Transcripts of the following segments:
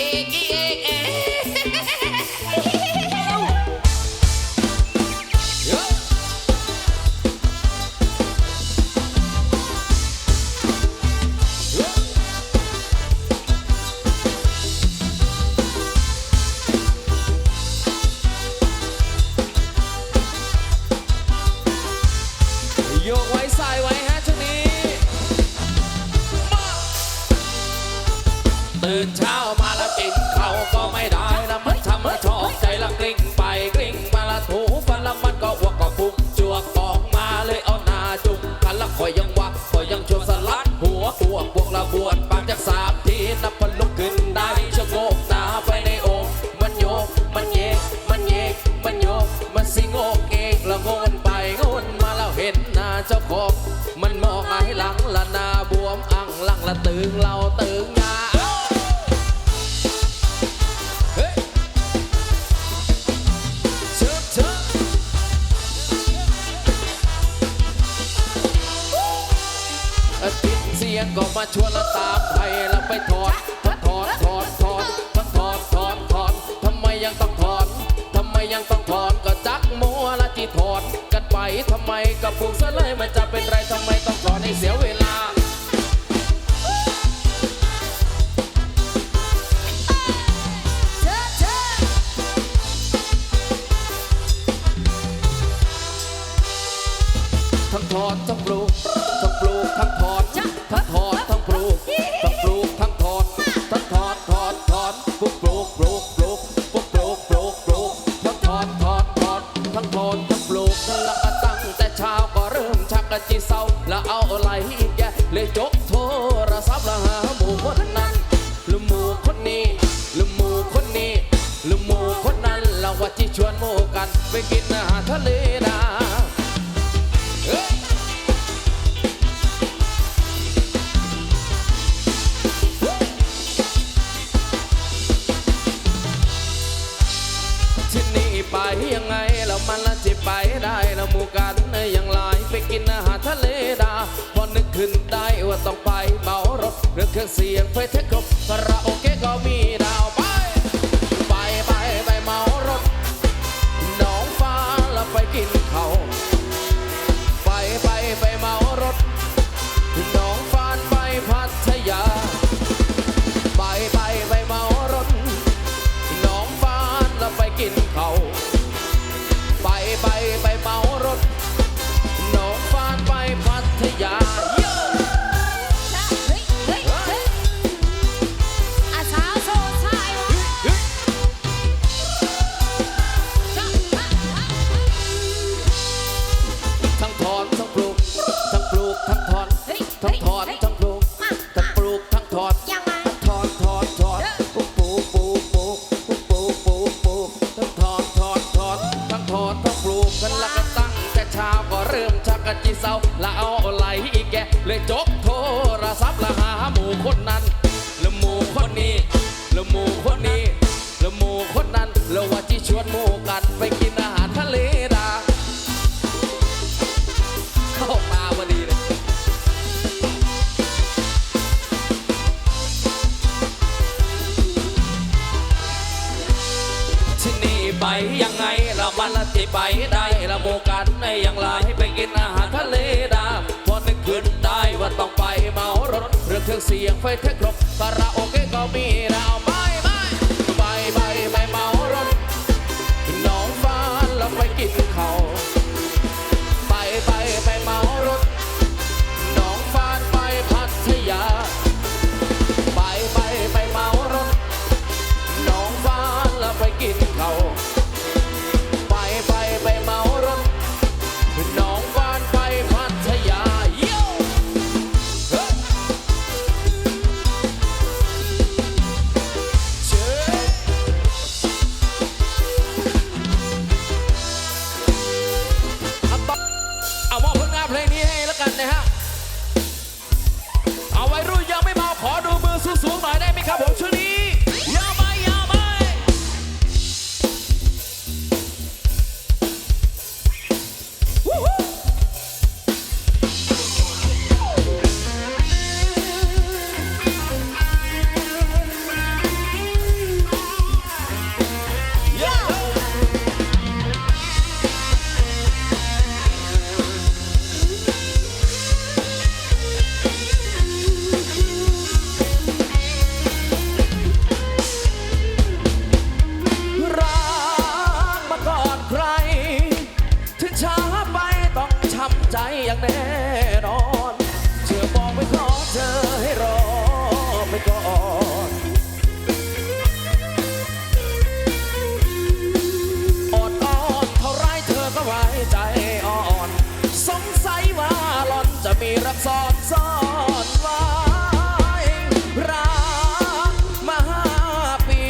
เอกอีเอกโยกไว้สาไว้ฮะช่นี้ ตื่นเช้า ใจละกลิ้งไปกลิ้งมาละถูฟันละมันก็อ้วกก็พุ่งจวกออกมาเลยเอาหน้าจุ่มพันละคอยยังวะคอยยังชวนสลัดหัวอ้วกบวกละบวดปากจากสามทีนับพนลุกขึ้นได้ชะโงกตาไปในโอ่งมันโยกมันเยกมันเยกมันโยกมันสิงโงกเอกละงนไปงนมาแล้วเห็นหน้าเจ้าของมันมองไอ้หลังละหน้าบวมอังหลังละตึงเรา ไม่ยังต้องถอนก็จักมัวละจีถอนกันไปทำไมกับพวกซะเลยมันจะเป็นไรทำไมต้องถอนให้เสียเวลาทั้งถอนทั้งปลูกทั้งปลูกทั้งถอน เสียงเพลงเทคโนคาราโอเกะก็มี จกโทรศัพท์และหาหมู่คนนั้นและหมู่คนนี้และหมู่คนนี้และหมู่คนนั้นแล้วว่าที่ชวนหมู่กัน เครื่องเสียงไฟแทครบคาราโอเกะก็มี อย่างแน่นอนเธอบอกไว้ขอเธอให้รอไปก่อนอดอ้อนเท่าไรเธอก็ไว้ใจอ่อน สงสัยว่าหล่อนจะมีรักซ้อนซ้อนไว้รักมาห้าปี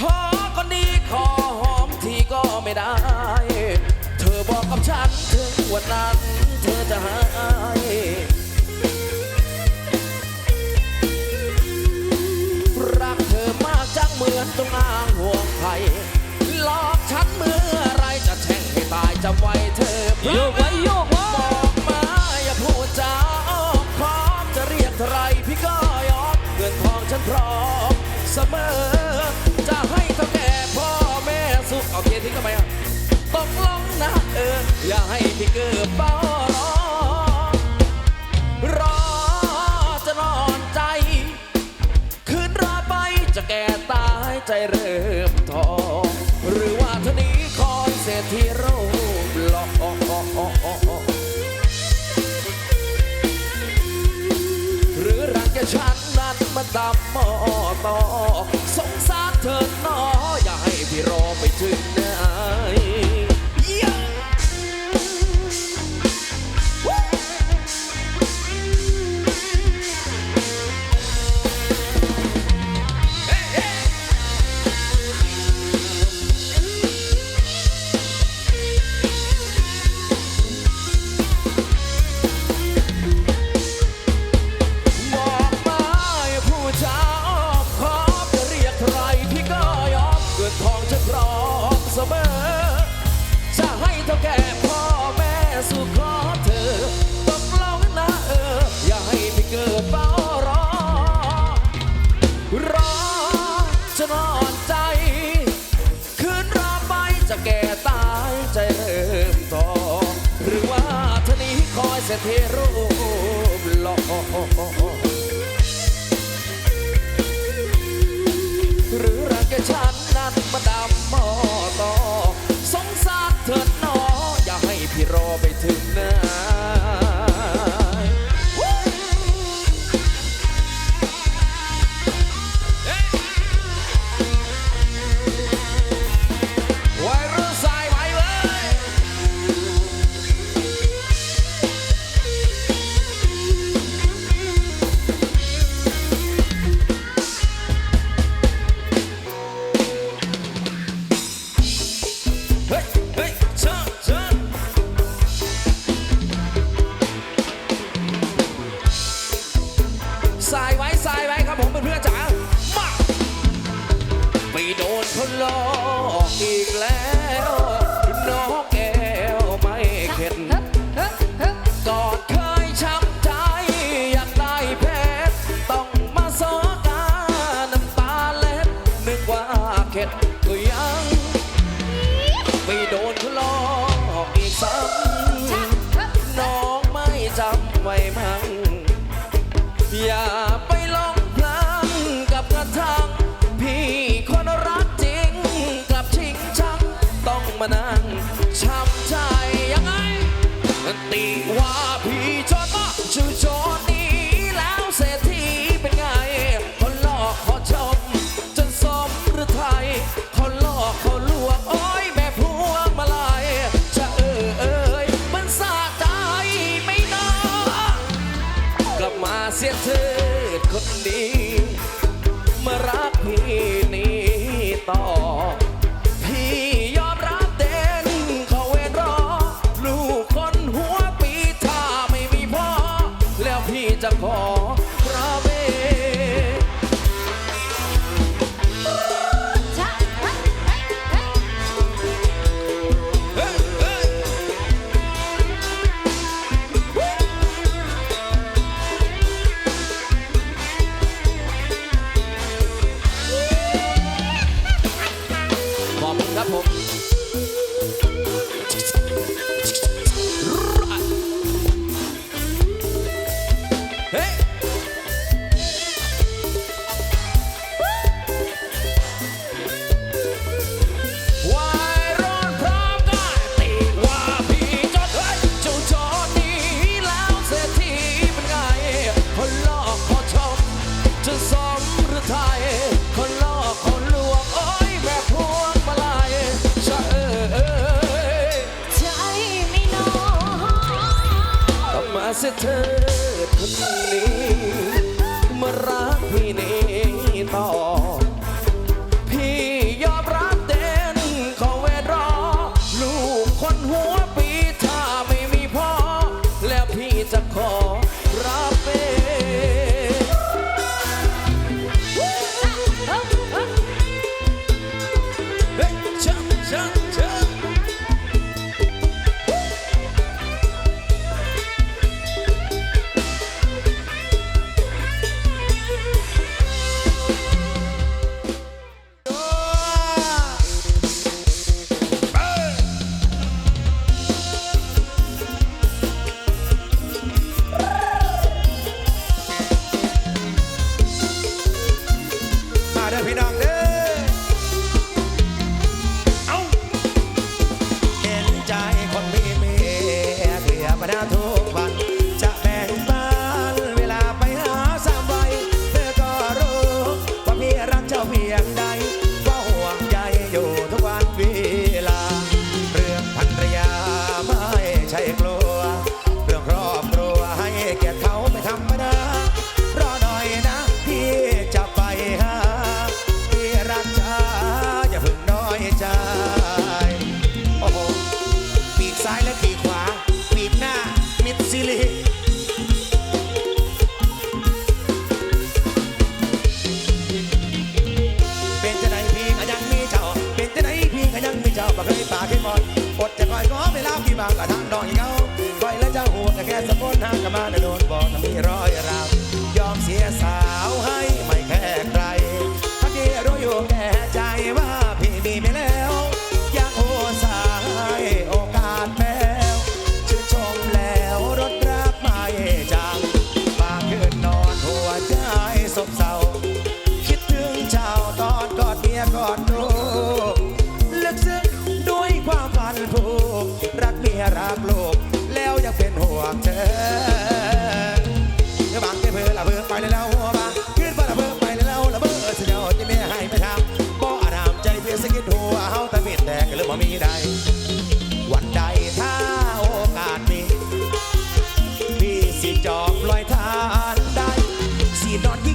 ท้อก็ดีขอหอมทีก็ไม่ได้ เธอบอกกับฉันถึงวันนั้น จำไว้เธอโยกไว้โยกไว้บอกมาอย่าพูดจาอ้อมค้อมจะเรียกเท่าไรพี่ก็ยอมเงินทองฉันพร้อมเสมอ จะให้เท่าแก่พ่อแม่สุขเอาเทียนทิ้งทำไมอะตกลงนะเออ อย่าให้พี่เกิดเป้ารอรอจะนอนใจ คืนรอไปจะแก่ตายใจเริ่มท้อหรือว่าเธอนี้คอยเศรษฐีรูป ฉันนั้นมันดำมอต่อสงสารเธอหนออย่าให้พี่รอไปถึงไหนยัง จะเทรูปหล่อหรือรักแกฉันนั้นมาดำมอง แล้วพี่จะขอพระเว เธอคนนี้ สิ